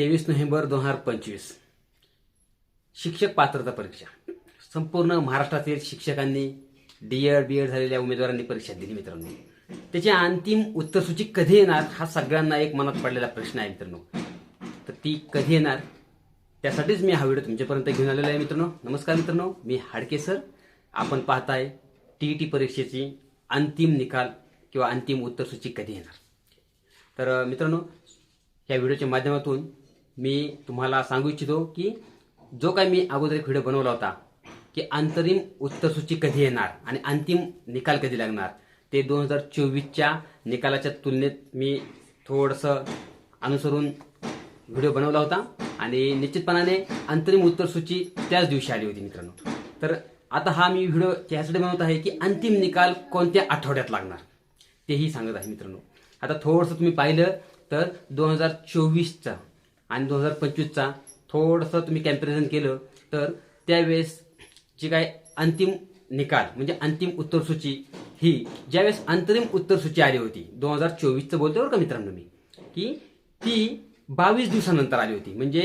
तेवीस नोव्हेंबर दोन हजार पंचवीस. शिक्षक पात्रता परीक्षा. संपूर्ण महाराष्ट्रातील शिक्षकांनी डी एड बी एड झालेल्या उमेदवारांनी परीक्षा दिली मित्रांनो. त्याची अंतिम उत्तरसूची कधी येणार हा सगळ्यांना एक मनात पडलेला प्रश्न आहे मित्रांनो. तर ती कधी येणार त्यासाठीच मी हा व्हिडिओ तुमच्यापर्यंत घेऊन आलेला आहे मित्रांनो. नमस्कार मित्रांनो मी हाडके सर आपण पाहताय टी ई टी परीक्षेची अंतिम निकाल किंवा अंतिम उत्तरसूची कधी येणार. तर मित्रांनो या व्हिडिओच्या माध्यमातून मी तुम्हाला सांगू इच्छितो की जो काय मी अगोदर एक व्हिडिओ बनवला होता की अंतरिम उत्तरसूची कधी येणार आणि अंतिम निकाल कधी लागणार ते दोन हजार चोवीसच्या निकालाच्या तुलनेत मी थोडंसं अनुसरून व्हिडिओ बनवला होता आणि निश्चितपणाने अंतरिम उत्तरसूची त्याच दिवशी आली होती मित्रांनो. तर आता हा मी व्हिडिओ त्यासाठी बनवत आहे की अंतिम निकाल कोणत्या आठवड्यात लागणार तेही सांगत आहे मित्रांनो. आता थोडंसं तुम्ही पाहिलं तर दोन हजार चोवीसचा आणि दोन हजार पंचवीसचा थोडंसं तुम्ही कॅम्पॅरिझन केलं तर त्यावेळेस जी काय अंतिम निकाल म्हणजे अंतिम उत्तरसूची ही ज्यावेळेस अंतरिम उत्तरसूची आली होती दोन हजार चोवीसचं बोलतो बरं का मित्रांनो मी की ती बावीस दिवसानंतर आली होती. म्हणजे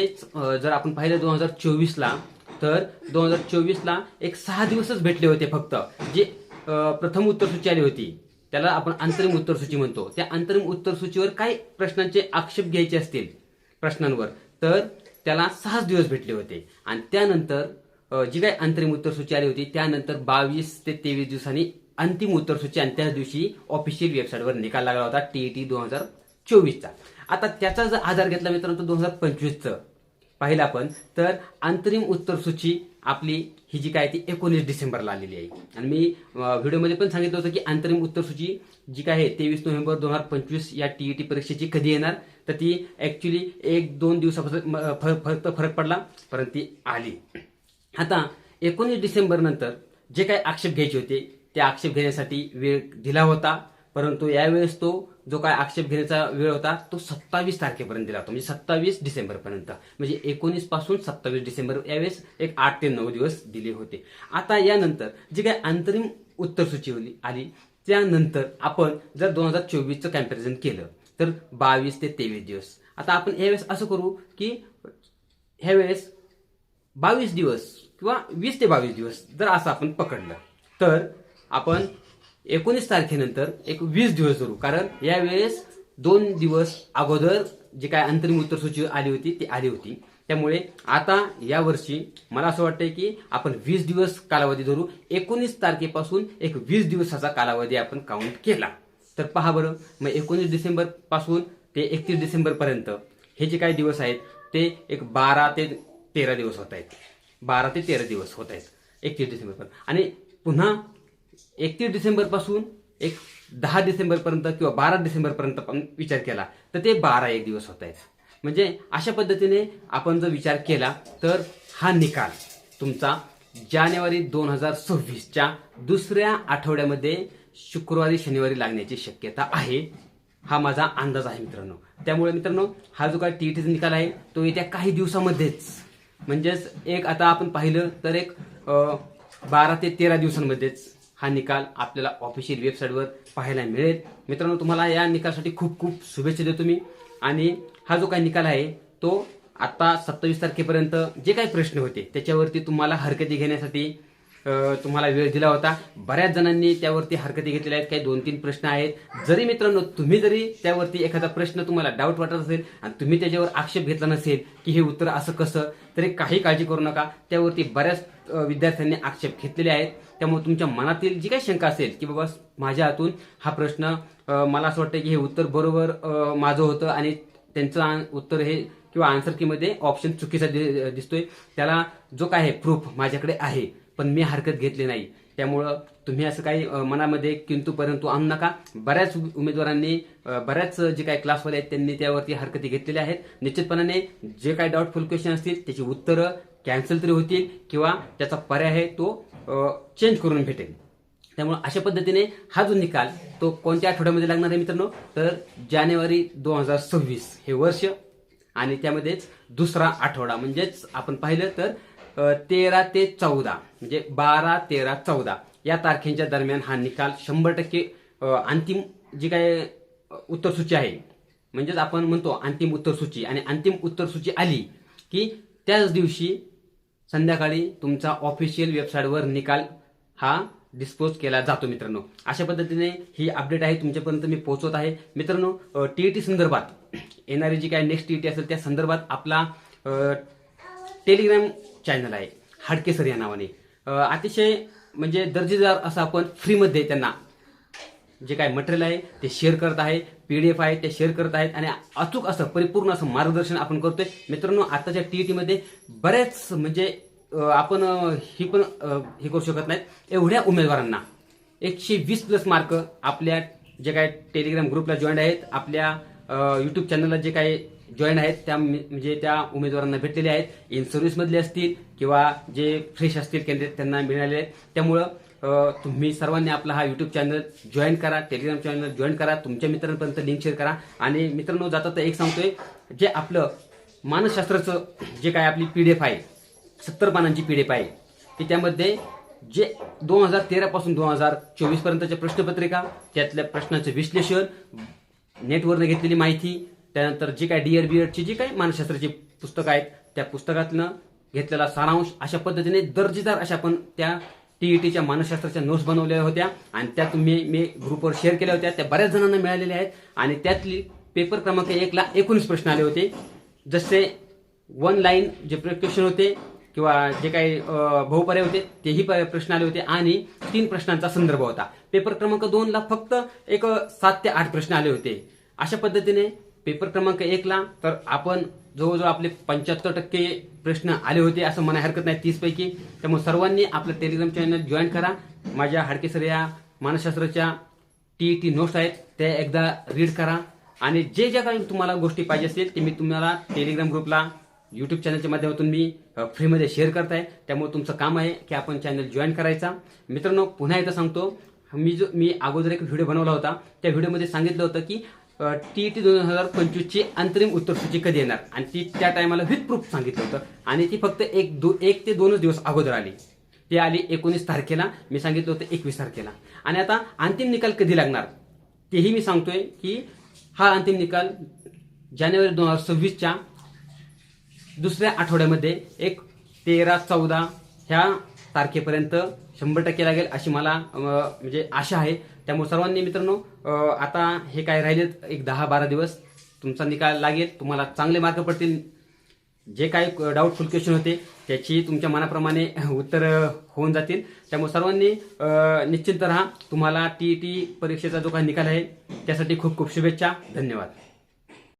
जर आपण पाहिलं दोन हजार चोवीसला तर दोन हजार चोवीसला एक सहा दिवसच भेटले होते फक्त जे प्रथम उत्तरसूची आली होती. त्याला आपण अंतरिम उत्तरसूची म्हणतो. त्या अंतरिम उत्तरसूचीवर काही प्रश्नांचे आक्षेप घ्यायचे असतील प्रश्नांवर. तर त्याला सहाच दिवस भेटले होते. आणि त्यानंतर जी काही अंतरिम उत्तरसूची आली होती त्यानंतर बावीस ते तेवीस दिवसांनी अंतिम उत्तरसूची आणि त्याच दिवशी ऑफिशियल वेबसाईटवर निकाल लागला होता टीईटी दोन हजार चोवीसचा. आता त्याचा जर आधार घेतला मित्रांनो दोन हजार पंचवीसचं. पाहिलं आपण तर अंतरिम उत्तरसूची आपली ही जी काय ती एकोणीस डिसेंबरला आलेली आहे. आणि मी व्हिडिओमध्ये पण सांगितलं होतं की अंतरिम उत्तरसूची जी काय आहे तेवीस नोव्हेंबर दोन हजार पंचवीस या टीईटी परीक्षेची कधी येणार? तर ती ऍक्च्युली एक दोन दिवसापासून फरक फरक पडला परंतु ती आली. आता एकोणीस डिसेंबर नंतर जे काही आक्षेप घ्यायचे होते ते आक्षेप घेण्यासाठी वेळ दिला होता. परंतु यावेळेस तो जो काय आक्षेप घेण्याचा वेळ होता तो सत्तावीस तारखेपर्यंत दिला होता. म्हणजे सत्तावीस डिसेंबर पर्यंत म्हणजे एकोणीसपासून सत्तावीस डिसेंबर यावेळेस एक आठ ते नऊ दिवस दिले होते. आता यानंतर जी काय अंतरिम उत्तरसूची होली आली त्यानंतर आपण जर दोन हजार चोवीसचं कॅम्पॅरिझन केलं तर बावीस ते तेवीस दिवस. आता आपण यावेळेस असं करू की ह्यावेळेस बावीस दिवस किंवा वीस ते बावीस दिवस जर असं आपण पकडलं तर आपण एकोणीस तारखेनंतर एक वीस दिवस धरू. कारण यावेळेस दोन दिवस अगोदर जी काय अंतरिम उत्तरसूची आली होती ती आली होती. त्यामुळे आता यावर्षी मला असं वाटतंय की आपण वीस दिवस कालावधी धरू. एकोणीस तारखेपासून एक वीस दिवसाचा कालावधी आपण काउंट केला. तर पहा बरं मग एकोणीस डिसेंबरपासून ते एकतीस डिसेंबर पर्यंत हे जे काही दिवस आहेत ते एक बारा ते तेरा दिवस होत आहेत. बारा ते तेरा दिवस होत आहेत. एकतीस डिसेंबर पर्यंत. आणि पुन्हा एकतीस डिसेंबरपासून एक दहा डिसेंबरपर्यंत किंवा बारा डिसेंबरपर्यंत पण विचार केला तर ते बारा एक दिवस होत आहेत. म्हणजे अशा पद्धतीने आपण जर विचार केला तर हा निकाल तुमचा जानेवारी दोन हजार सव्वीसच्या दुसऱ्या आठवड्यामध्ये शुक्रवारी शनिवारी लागण्याची शक्यता आहे. हा माझा अंदाज आहे मित्रांनो. त्यामुळे मित्रांनो हा जो काय टीईटीचा निकाल आहे तो येत्या काही दिवसामध्येच म्हणजेच एक आता आपण पाहिलं तर एक बारा ते तेरा दिवसांमध्येच हा निकाल आपल्याला ऑफिशियल वेबसाईटवर पाहायला मिळेल. मित्रांनो तुम्हाला या निकालासाठी खूप खूप शुभेच्छा देतो मी. आणि हा जो काही निकाल आहे तो आता सत्तावीस तारखेपर्यंत जे काही प्रश्न होते त्याच्यावरती तुम्हाला हरकती घेण्यासाठी तुम्हाला वेळ दिला होता. बऱ्याच जणांनी त्यावरती हरकती घेतलेल्या आहेत. काही दोन तीन प्रश्न आहेत. जरी मित्रांनो तुम्ही जरी त्यावरती एखादा प्रश्न तुम्हाला डाऊट वाटत असेल आणि तुम्ही त्याच्यावर आक्षेप घेतला नसेल की हे उत्तर असं कसं तरी काही काळजी करू नका. त्यावरती बऱ्याच विद्यार्थ्यांनी आक्षेप घेतलेले आहेत. त्यामुळे तुमच्या मनातील जी काही शंका असेल की बाबा माझ्या हातून हा प्रश्न मला असं वाटतं की हे उत्तर बरोबर माझं होतं आणि त्यांचं उत्तर हे किंवा आन्सर कीमध्ये ऑप्शन चुकीचा दि- दिसतोय. त्याला जो काय आहे प्रूफ माझ्याकडे आहे पण मी हरकत घेतली नाही. त्यामुळं तुम्ही असं काही मनामध्ये किंतु परंतु आणू नका. बऱ्याच उमेदवारांनी बऱ्याच जे काही क्लासवाले आहेत त्यांनी त्यावरती हरकती घेतलेल्या आहेत. निश्चितपणाने जे काही डाऊटफुल क्वेश्चन असतील त्याची उत्तरं कॅन्सल तरी होतील किंवा त्याचा पर्याय आहे तो चेंज करून भेटेल. त्यामुळे अशा पद्धतीने हा जो निकाल तो कोणत्या आठवड्यामध्ये लागणार आहे मित्रांनो? तर जानेवारी दोन हजार सव्वीस हे वर्ष आणि त्यामध्येच दुसरा आठवडा. म्हणजेच आपण पाहिलं तर तेरा ते चौदा म्हणजे बारा तेरा चौदा या तारखेच्या दरम्यान हा निकाल शंभर टक्के अंतिम जी काय उत्तरसूची आहे. म्हणजेच आपण म्हणतो अंतिम उत्तरसूची आणि अंतिम उत्तरसूची आली की त्याच दिवशी संध्याकाळी तुमचा ऑफिशियल वेबसाईटवर निकाल हा डिस्पोज केला जातो मित्रांनो. अशा पद्धतीने ही अपडेट आहे तुमच्यापर्यंत मी पोहोचवत आहे. मित्रांनो टीईटी संदर्भात येणारी जी काय नेक्स्ट टीईटी असेल त्या संदर्भात आपला टेलिग्राम चॅनल आहे हाडकेसर या नावाने. अतिशय म्हणजे दर्जेदार असं आपण फ्रीमध्ये त्यांना जे काय मटेरियल आहे ते शेअर करत आहे. पीडीएफ आहे ते शेअर करत आहेत आणि अचूक असं परिपूर्ण असं मार्गदर्शन आपण करतोय. मित्रांनो आताच्या टीईटी मध्ये बऱ्याच म्हणजे आपण ही पण हे करू शकत नाहीत. एवढ्या उमेदवारांना एकशे वीस प्लस मार्क आपल्या जे काय टेलिग्राम ग्रुपला जॉईन आहेत आपल्या युट्यूब चॅनलला जे काही जॉईन आहेत त्या मी- म्हणजे त्या उमेदवारांना भेटलेले आहेत. इन सर्व्हिसमधले असतील किंवा जे फ्रेश असतील कॅन्डिडेट त्यांना मिळालेले आहेत. त्यामुळं तुम्ही सर्वांनी आपला हा युट्यूब चॅनल जॉईन करा टेलिग्राम चॅनल जॉईन करा तुमच्या मित्रांपर्यंत लिंक शेअर करा. आणि मित्रांनो जाता तर एक सांगतोय जे आपलं मानसशास्त्राचं जे काय आपली पीडीएफ आहे सत्तर पानांची एफ आहे की त्यामध्ये जे दोन हजार तेरापासून दोन हजार चोवीसपर्यंतच्या प्रश्नपत्रिका त्यातल्या प्रश्नाचं विश्लेषण नेटवरनं घेतलेली माहिती त्यानंतर जी काय डी आर बी एडची जी काही मानसशास्त्राची पुस्तकं आहेत त्या पुस्तकातनं घेतलेला सारांश अशा पद्धतीने दर्जेदार अशा पण त्या टीईटीच्या मानसशास्त्राच्या नोट्स बनवलेल्या होत्या. आणि त्या तुम्ही मी ग्रुपवर शेअर केल्या होत्या. त्या बऱ्याच जणांना मिळालेल्या आहेत. आणि त्यातली पेपर क्रमांक एकला एकोणीस प्रश्न आले होते. जसे वन लाईन जे क्वेश्चन होते किंवा जे काही बहुपर्य बहुपर्याय होते तेही प- प्रश्न आले होते. आणि तीन प्रश्नांचा संदर्भ होता. पेपर क्रमांक दोनला फक्त एक सात ते आठ प्रश्न आले होते. अशा पद्धतीने पेपर क्रमांक एकला तर आपण जवळजवळ आपले पंच्याहत्तर टक्के प्रश्न आले होते असं म्हणा हरकत नाही. तीस पैकी. त्यामुळे सर्वांनी आपलं टेलिग्राम चॅनल जॉईन करा. माझ्या हाडकेसर या मानसशास्त्राच्या टी टी नोट्स आहेत त्या एकदा रीड करा. आणि जे ज्या काही तुम्हाला गोष्टी पाहिजे असतील ते मी तुम्हाला टेलिग्राम ग्रुपला यूट्यूब चॅनलच्या माध्यमातून मी फ्रीमध्ये शेअर करताय. त्यामुळे तुमचं काम आहे की आपण चॅनल जॉईन करायचा. मित्रांनो पुन्हा एकदा सांगतो मी जो मी अगोदर एक व्हिडिओ बनवला होता. त्या व्हिडिओमध्ये सांगितलं होतं की टी टी दोन हजार पंचवीसची अंतरिम उत्तरसूची कधी येणार? आणि ती त्या टायमाला विथ प्रूफ सांगितलं होतं. आणि ती फक्त एक दो एक ते दोनच दिवस अगोदर आली. ती आली एकोणीस तारखेला मी सांगितलं होतं एकवीस तारखेला. आणि आता अंतिम निकाल कधी लागणार? तेही मी सांगतोय की हा अंतिम निकाल जानेवारी दोन हजार सव्वीसच्या दुसऱ्या आठवड्यामध्ये एक तेरा चौदा ह्या तारखेपर्यंत शंभर टक्के लागेल अशी मला म्हणजे आशा आहे. त्यामुळे सर्वांनी मित्रांनो आता हे काय राहिलेत? एक दहा बारा दिवस. तुमचा निकाल लागेल. तुम्हाला चांगले मार्क पडतील. जे काही डाऊटफुल क्वेश्चन होते त्याची तुमच्या मनाप्रमाणे उत्तर होऊन जातील. त्यामुळे सर्वांनी निश्चिंत राहा. तुम्हाला टी टी परीक्षेचा जो काही निकाल आहे त्यासाठी खूप खूप शुभेच्छा. धन्यवाद.